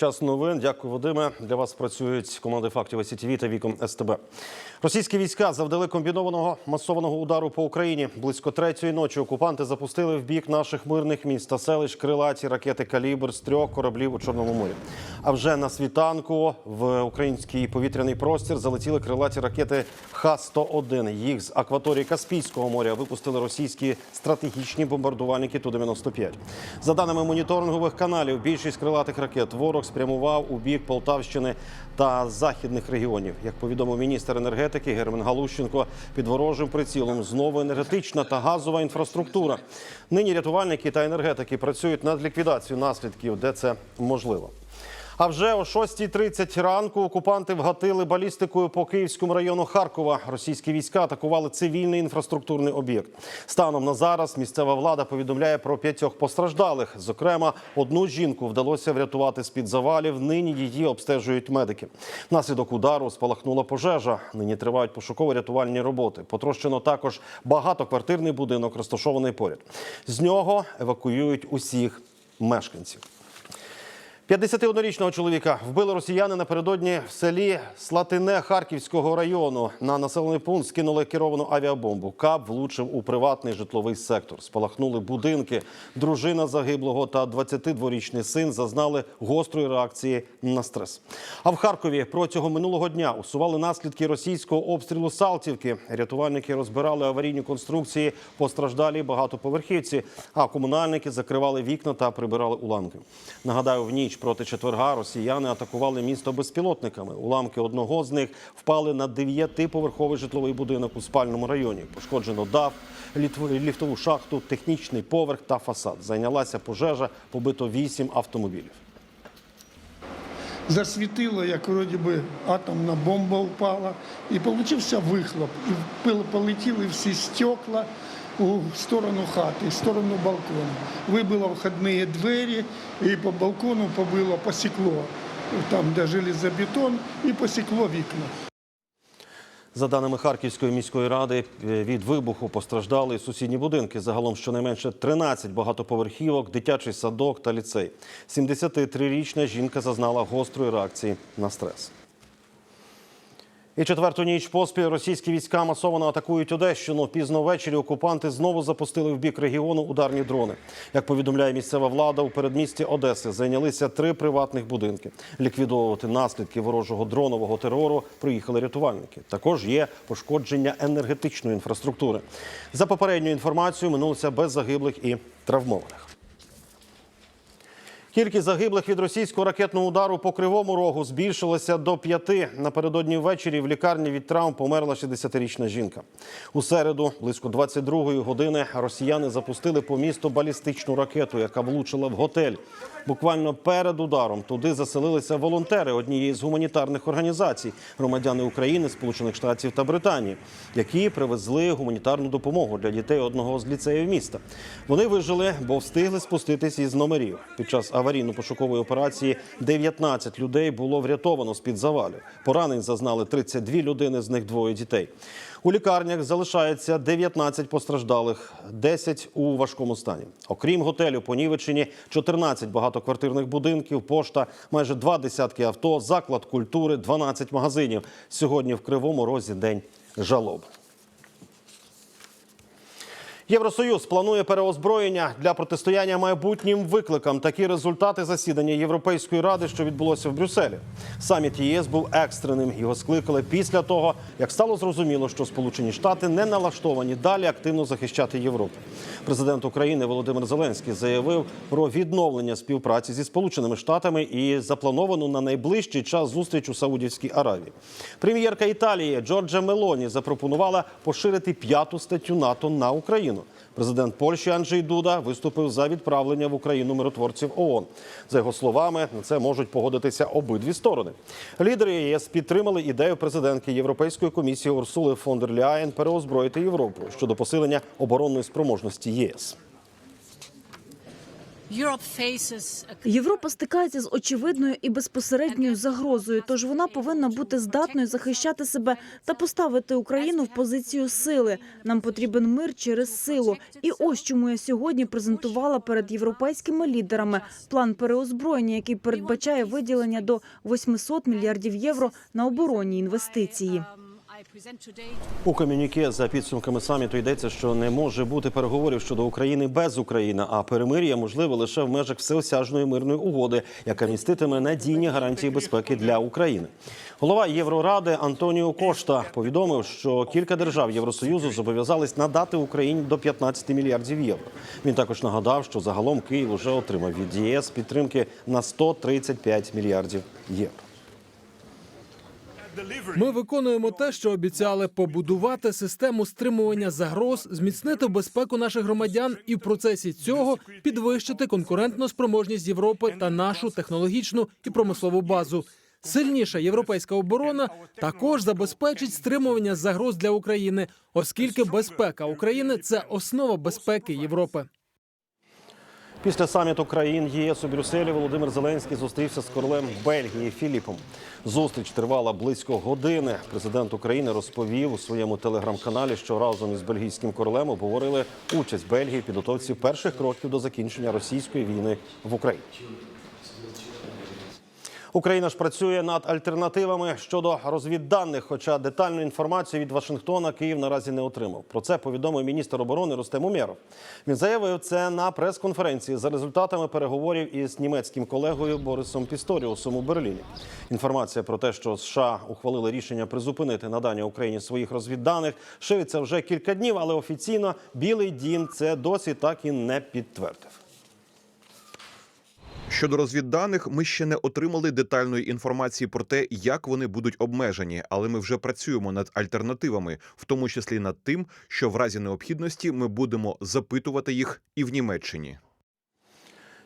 Час новин. Дякую, Вадиме. Для вас працюють команди фактів СІТВ та віком СТБ. Російські війська завдали комбінованого масованого удару по Україні. Близько третьої ночі окупанти запустили в бік наших мирних міст та селищ крилаті ракети калібр з трьох кораблів у Чорному морі. А вже на світанку в український повітряний простір залетіли крилаті ракети Х-101. Їх з акваторії Каспійського моря випустили російські стратегічні бомбардувальники Ту-95. За даними моніторингових каналів, більшість крилатих ракет ворог спрямував у бік Полтавщини та західних регіонів. Як повідомив міністр енергетики Герман Галущенко, під ворожим прицілом знову енергетична та газова інфраструктура. Нині рятувальники та енергетики працюють над ліквідацією наслідків, де це можливо. А вже о 6.30 ранку окупанти вгатили балістикою по Київському району Харкова. Російські війська атакували цивільний інфраструктурний об'єкт. Станом на зараз місцева влада повідомляє про п'ятьох постраждалих. Зокрема, одну жінку вдалося врятувати з під завалів. Нині її обстежують медики. Внаслідок удару спалахнула пожежа. Нині тривають пошуково-рятувальні роботи. Потрощено також багатоквартирний будинок, розташований поряд. З нього евакуюють усіх мешканців. 51-річного чоловіка вбили росіяни напередодні в селі Слатине Харківського району. На населений пункт скинули керовану авіабомбу. Кап влучив у приватний житловий сектор. Спалахнули будинки. Дружина загиблого та 22-річний син зазнали гострої реакції на стрес. А в Харкові протягом минулого дня усували наслідки російського обстрілу Салтівки. Рятувальники розбирали аварійні конструкції постраждалі багатоповерхівці. А комунальники закривали вікна та прибирали уламки. Нагадаю, в ніч проти четверга росіяни атакували місто безпілотниками. Уламки одного з них впали на дев'ятиповерховий житловий будинок у спальному районі. Пошкоджено дах, ліфтову шахту, технічний поверх та фасад. Зайнялася пожежа, побито вісім автомобілів. засвітило, як вроді би атомна бомба впала, і получився вихлоп. І полетіли всі стекла у сторону хати, в сторону балкону. Вибило входні двері, і по балкону побило, посікло. Там, де железобетон, і посікло вікна. За даними Харківської міської ради, е, від вибуху постраждали сусідні будинки. Загалом щонайменше 13 багатоповерхівок, дитячий садок та ліцей. 73-річна жінка зазнала гострої реакції на стрес. І четверту ніч поспіль російські війська масово атакують Одещину. Пізно ввечері окупанти знову запустили в бік регіону ударні дрони. Як повідомляє місцева влада, у передмісті Одеси зайнялися три приватних будинки. Ліквідовувати наслідки ворожого дронового терору приїхали рятувальники. Також є пошкодження енергетичної інфраструктури. За попередньою інформацією, минулося без загиблих і травмованих. Кількість загиблих від російського ракетного удару по кривому рогу збільшилася до п'яти. Напередодні ввечері в лікарні від травм померла 60-річна жінка. У середу, близько 22-ї години, росіяни запустили по місту балістичну ракету, яка влучила в готель. Буквально перед ударом туди заселилися волонтери однієї з гуманітарних організацій, громадяни України, Сполучених Штатів та Британії, які привезли гуманітарну допомогу для дітей одного з ліцеїв міста. Вони вижили, бо встигли спуститись із номерів. Під час аварійно-пошукової операції 19 людей було врятовано з під завалів. Поранень зазнали 32 людини, з них двоє дітей. У лікарнях залишається 19 постраждалих, 10 у важкому стані. Окрім готелю, понівечені 14 багатоквартирних будинків, пошта, майже два десятки авто, заклад культури, 12 магазинів. Сьогодні в Кривому Розі день жалоб. Євросоюз планує переозброєння для протистояння майбутнім викликам. Такі результати засідання Європейської ради, що відбулося в Брюсселі. Саміт ЄС був екстреним. Його скликали після того, як стало зрозуміло, що Сполучені Штати не налаштовані далі активно захищати Європу. Президент України Володимир Зеленський заявив про відновлення співпраці зі Сполученими Штатами і заплановану на найближчий час зустріч у Саудівській Аравії. Прем'єрка Італії Джорджа Мелоні запропонувала поширити п'яту статтю НАТО на Україну. Президент Польщі Анджей Дуда виступив за відправлення в Україну миротворців ООН. За його словами, на це можуть погодитися обидві сторони. Лідери ЄС підтримали ідею президентки Європейської комісії Урсули фон дер Ляєн переозброїти Європу щодо посилення оборонної спроможності ЄС. Європа стикається з очевидною і безпосередньою загрозою, тож вона повинна бути здатною захищати себе та поставити Україну в позицію сили. Нам потрібен мир через силу. І ось чому я сьогодні презентувала перед європейськими лідерами план переозброєння, який передбачає виділення до 800 мільярдів євро на оборонні інвестиції. У комюніке за підсумками саміту йдеться, що не може бути переговорів щодо України без України, а перемир'я можливе лише в межах всеосяжної мирної угоди, яка міститиме надійні гарантії безпеки для України. Голова Євроради Антоніо Кошта повідомив, що кілька держав Євросоюзу зобов'язались надати Україні до 15 мільярдів євро. Він також нагадав, що загалом Київ уже отримав від ЄС підтримки на 135 мільярдів євро. Ми виконуємо те, що обіцяли побудувати систему стримування загроз, зміцнити безпеку наших громадян і в процесі цього підвищити конкурентну спроможність Європи та нашу технологічну і промислову базу. Сильніша європейська оборона також забезпечить стримування загроз для України, оскільки безпека України це основа безпеки Європи. Після саміту країн ЄС у Брюсселі Володимир Зеленський зустрівся з королем Бельгії Філіпом. Зустріч тривала близько години. Президент України розповів у своєму телеграм-каналі, що разом із бельгійським королем обговорили участь Бельгії в підготовці перших кроків до закінчення російської війни в Україні. Україна ж працює над альтернативами щодо розвідданих, хоча детальну інформацію від Вашингтона Київ наразі не отримав. Про це повідомив міністр оборони Рустем Умєров. Він заявив це на прес-конференції за результатами переговорів із німецьким колегою Борисом Пісторіусом у Берліні. Інформація про те, що США ухвалили рішення призупинити надання Україні своїх розвідданих, шириться вже кілька днів, але офіційно Білий Дім це досі так і не підтвердив. Щодо розвідданих, ми ще не отримали детальної інформації про те, як вони будуть обмежені, але ми вже працюємо над альтернативами, в тому числі над тим, що в разі необхідності ми будемо запитувати їх і в Німеччині.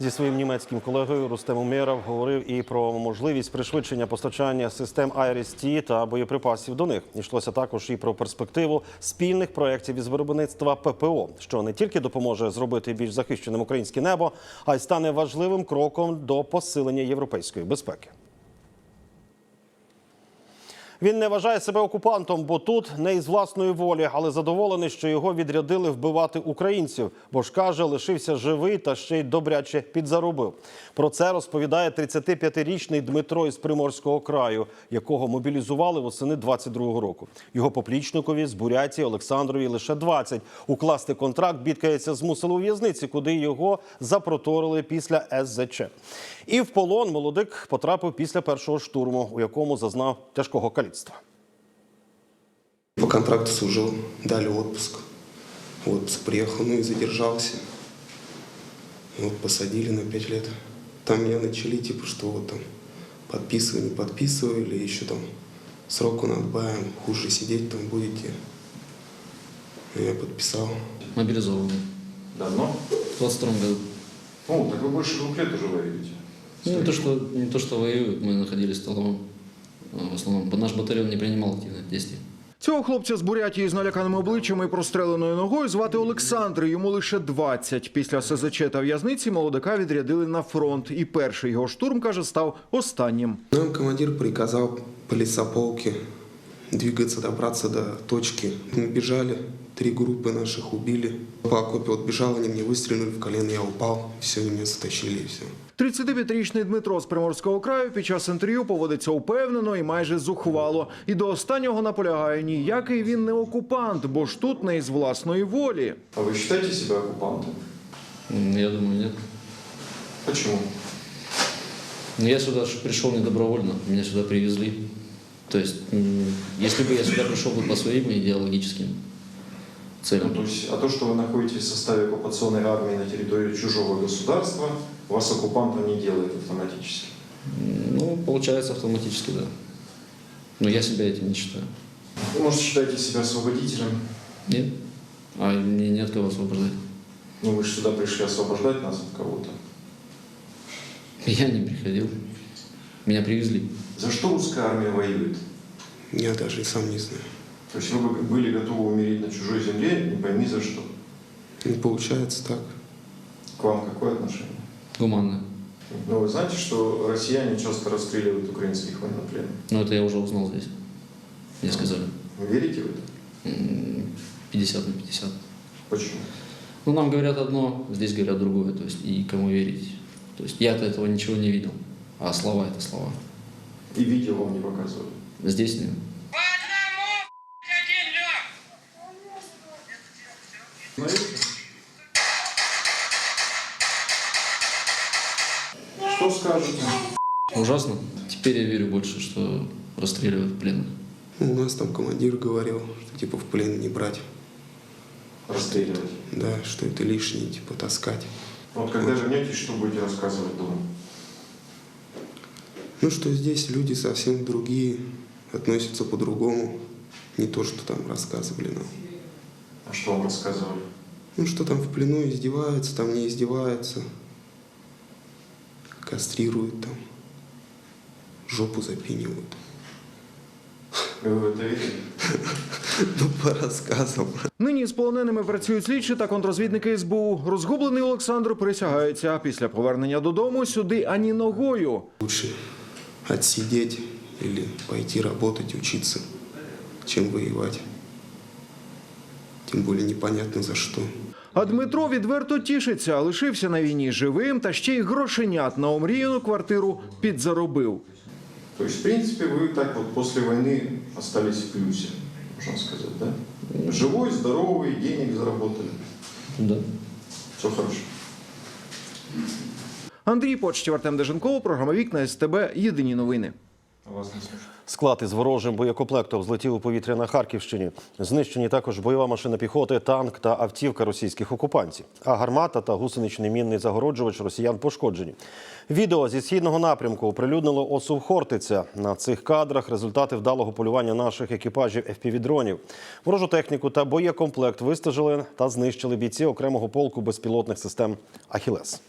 Зі своїм німецьким колегою Рустемом Умєров говорив і про можливість пришвидшення постачання систем IRIS-T та боєприпасів до них. Йшлося також і про перспективу спільних проєктів із виробництва ППО, що не тільки допоможе зробити більш захищеним українське небо, а й стане важливим кроком до посилення європейської безпеки. Він не вважає себе окупантом, бо тут не із власної волі, але задоволений, що його відрядили вбивати українців. Бо ж каже, лишився живий та ще й добряче підзаробив. Про це розповідає 35-річний Дмитро із Приморського краю, якого мобілізували восени 22-го року. Його поплічникові з Бурятії Олександрові лише 20. Укласти контракт бідкається змусили у в'язниці, куди його запроторили після СЗЧ. І в полон молодик потрапив після першого штурму, у якому зазнав тяжкого каліцтва. По контракту служил, дали отпуск. В отпуск приехал, ну и задержался. Вот посадили на пять лет. Там меня начали, типа, что вот там подписывай, не подписывай, или еще там сроку надбавим, хуже сидеть там будете. Я подписал. Мобилизованный. Давно? В 22 году. Ну, так вы больше двух лет уже воюете. Ну, не то, что, не то, что воюют, мы находились в столовом. В основном наш батальон не приймав активних дій. Цього хлопця з Бурятії з наляканими обличчями і простреленою ногою звати Олександр. Йому лише 20. Після СЗЧ та в'язниці молодика відрядили на фронт. І перший його штурм, каже, став останнім. Нам командир приказав по лесополке двигаться, добраться до точки. Мы бежали, три группы наших убили. По окопе вот бежал, они мне выстрелили в колено, я упал, все, меня затащили и все. 39-річний Дмитро з Приморського краю під час інтерв'ю поводиться упевнено і майже зухвало. І до останнього наполягає ніякий він не окупант, бо ж тут не із власної волі. А вы считаете себя оккупантом? М, Я думаю, нет. Почему? Но я сюда ж пришел не добровольно, меня сюда привезли. То есть, если бы я сюда пришел бы по своим идеологическим Ну, целям, то есть, а то, что вы находитесь в составе оккупационной армии на территории чужого государства, вас оккупантом не делает автоматически. ну, получается автоматически, да. Но я себя этим не считаю. Вы, может, считаете себя освободителем? Нет? А мне нет кого освобождать. Ну, вы же сюда пришли освобождать нас от кого-то. Я не приходил. Меня привезли. За что русская армия воюет? Я даже и сам не знаю. То есть вы бы были готовы умереть на чужой земле, не пойми за что. Не получается так. К вам какое отношение? Гуманная. Но вы знаете, что россияне часто расстреливают украинских военнопленных? Но это я уже узнал здесь. Мне сказали. Вы верите в это? М, 50 на 50. Почему? Ну, нам говорят одно, здесь говорят другое. То есть, и кому верить? То есть, я-то этого ничего не видел. А слова – это слова. И видео вам не показывали? Здесь нет. Что скажете? Ужасно. Теперь я верю больше, что расстреливают пленных. У нас там командир говорил, что типа в плен не брать. Расстреливать. Да, что это лишнее, типа таскать. Вот когда вернетесь, что будете рассказывать дома? Ну, что здесь люди совсем другие, относятся по-другому. Не то, что там рассказывали нам. А что вам рассказывали? Ну, что там в плену издеваются, там не издеваются. Кастрируют там. Жопу запинивают. Вы в это верите? Ну, по рассказам. Нині з полоненими працюють слідчі та контрозвідники СБУ. Розгублений Олександр присягається. Після повернення додому сюди ані ногою. Лучше отсидеть или пойти работать, учиться, чем воевать. Тем более непонятно за что. А Дмитро відверто тішиться, лишився на війні живим та ще й грошенят на омріяну квартиру підзаробив. То есть, в принципе, вы так вот после войны остались в плюсе, можно сказать, да? Живой, здоровый, денег заработали. Да. Все хорошо. Андрій Почтів, Артем Деженков, програма Вікна СТБ. Єдині новини. Склад із ворожим боєкомплектом злетів у повітря на Харківщині. Знищені також бойова машина піхоти, танк та автівка російських окупантів. А гармата та гусеничний мінний загороджувач росіян пошкоджені. Відео зі східного напрямку оприлюднило ОСУВ Хортиця. На цих кадрах результати вдалого полювання наших екіпажів FPV-дронів. Ворожу техніку та боєкомплект вистежили та знищили бійці окремого полку безпілотних систем Ахілес.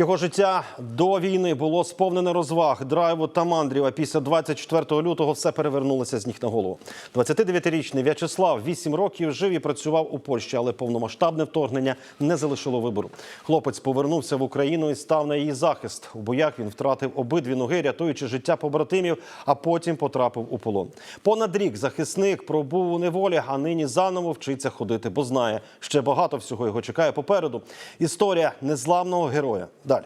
Його життя до війни було сповнене розваг, драйву та мандрів. Після 24 лютого все перевернулося з ніг на голову. 29-річний В'ячеслав 8 років жив і працював у Польщі, але повномасштабне вторгнення не залишило вибору. Хлопець повернувся в Україну і став на її захист. У боях він втратив обидві ноги, рятуючи життя побратимів, а потім потрапив у полон. Понад рік захисник пробув у неволі, а нині заново вчиться ходити, бо знає, ще багато всього його чекає попереду. Історія незламного героя. Далі.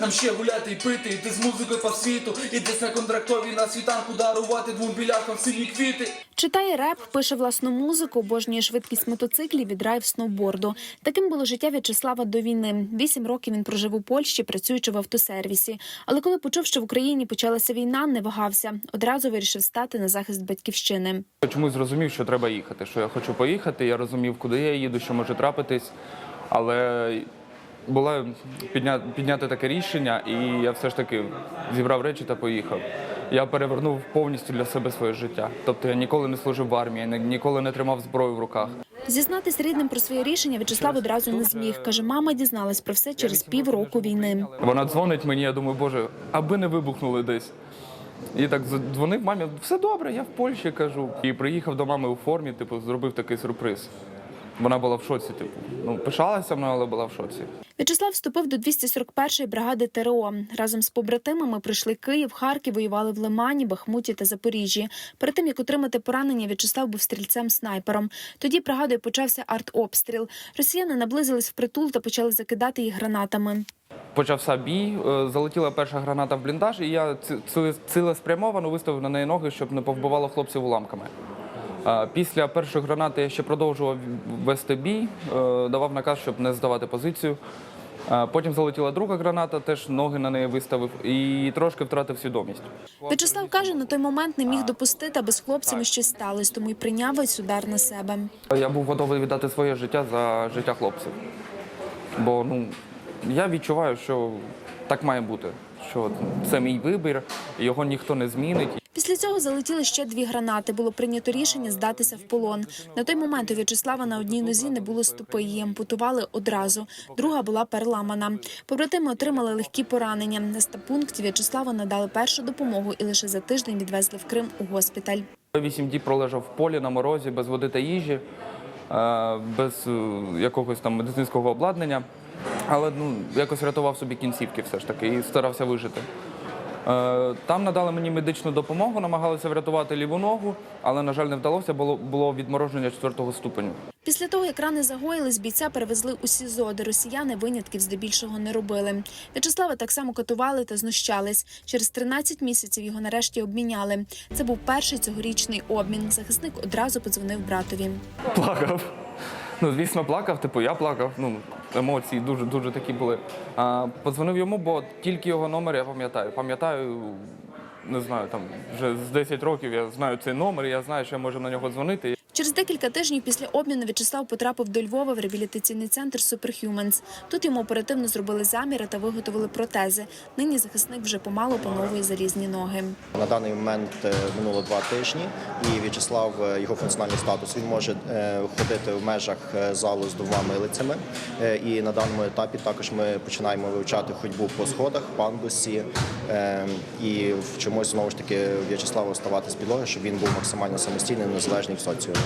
Нам ще гуляти і пити, йти з музикою по світу, і десь на контрактовій на світанку дарувати двом білякам сині квіти. Читає реп, пише власну музику, обожнює швидкість мотоциклів і драйв сноуборду. Таким було життя В'ячеслава до війни. Вісім років він прожив у Польщі, працюючи в автосервісі. Але коли почув, що в Україні почалася війна, не вагався. Одразу вирішив стати на захист батьківщини. Чомусь зрозумів, що треба їхати, що я хочу поїхати. Я розумів, куди я їду, що може трапитись. Але було підня... підняти таке рішення, і я все ж таки зібрав речі та поїхав. Я перевернув повністю для себе своє життя. Тобто я ніколи не служив в армії, ні- ніколи не тримав зброю в руках. Зізнатись рідним про своє рішення В'ячеслав одразу не зміг. Каже, мама дізналась про все через півроку війни. Вона дзвонить мені, я думаю, боже, аби не вибухнули десь. І так дзвонив мамі, все добре, я в Польщі кажу. І приїхав до мами у формі, типу, зробив такий сюрприз. Вона була в шоці, типу, ну пишалася мною, але була в шоці. В'ячеслав вступив до 241-ї бригади ТРО. Разом з побратимами прийшли Київ, Харків, воювали в Лимані, Бахмуті та Запоріжжі. Перед тим як отримати поранення, В'ячеслав був стрільцем-снайпером. Тоді бригадою почався артобстріл. Росіяни наблизились в притул та почали закидати їх гранатами. Почався бій, е, залетіла перша граната в бліндаж, і я ці- ці- цілеспрямовано виставив на неї ноги, щоб не повбивало хлопців уламками. Після першої гранати я ще продовжував вести бій, е, давав наказ, щоб не здавати позицію. Потім залетіла друга граната, теж ноги на неї виставив і трошки втратив свідомість. В'ячеслав каже, на той момент не міг допустити, аби з хлопцями щось сталося, тому й прийняв весь удар на себе. Я був готовий віддати своє життя за життя хлопців. Бо ну, я відчуваю, що так має бути. Що це мій вибір, його ніхто не змінить. Після цього залетіли ще дві гранати. Було прийнято рішення здатися в полон. На той момент у В'ячеслава на одній нозі не було стопи. Її ампутували одразу. Друга була переламана. Побратими отримали легкі поранення. На стаб-пункті В'ячеславу надали першу допомогу і лише за тиждень відвезли в Крим у госпіталь. Вісім діб пролежав в полі на морозі без води та їжі. е, без е, якогось там медицинського обладнання. Але ну, якось рятував собі кінцівки все ж таки і старався вижити. Е, Там надали мені медичну допомогу, намагалися врятувати ліву ногу, але, на жаль, не вдалося, було, було відмороження четвертого ступеню. Після того, як рани загоїлись, бійця перевезли у СІЗО, де росіяни винятків здебільшого не робили. В'ячеслава так само катували та знущались. Через 13 місяців його нарешті обміняли. Це був перший цьогорічний обмін. Захисник одразу подзвонив братові. Плакав. Ну, звісно, плакав, типу, я плакав. Ну, емоції дуже дуже такі були. А, подзвонив йому, бо тільки його номер я пам'ятаю. Пам'ятаю, не знаю, там вже з 10 років я знаю цей номер, я знаю, що я можу на нього дзвонити. Через декілька тижнів після обміну В'ячеслав потрапив до Львова в реабілітаційний центр Superhumans. Тут йому оперативно зробили заміри та виготовили протези. Нині захисник вже помало опановує залізні ноги. На даний момент е, минуло два тижні, і В'ячеслав, е, його функціональний статус, він може е, ходити в межах залу з двома милицями. І на даному етапі також ми починаємо вивчати ходьбу по сходах, пандусі і вчимось знову ж таки В'ячеславу ставати з підлоги, щоб він був максимально самостійний, незалежний в соціумі.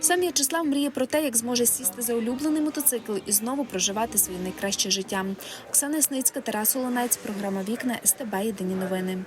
Сам В'ячеслав мріє про те, як зможе сісти за улюблений мотоцикл і знову проживати своє найкраще життя. Оксана Ясницька, Тарас Олонець, програма Вікна СТБ Єдині новини.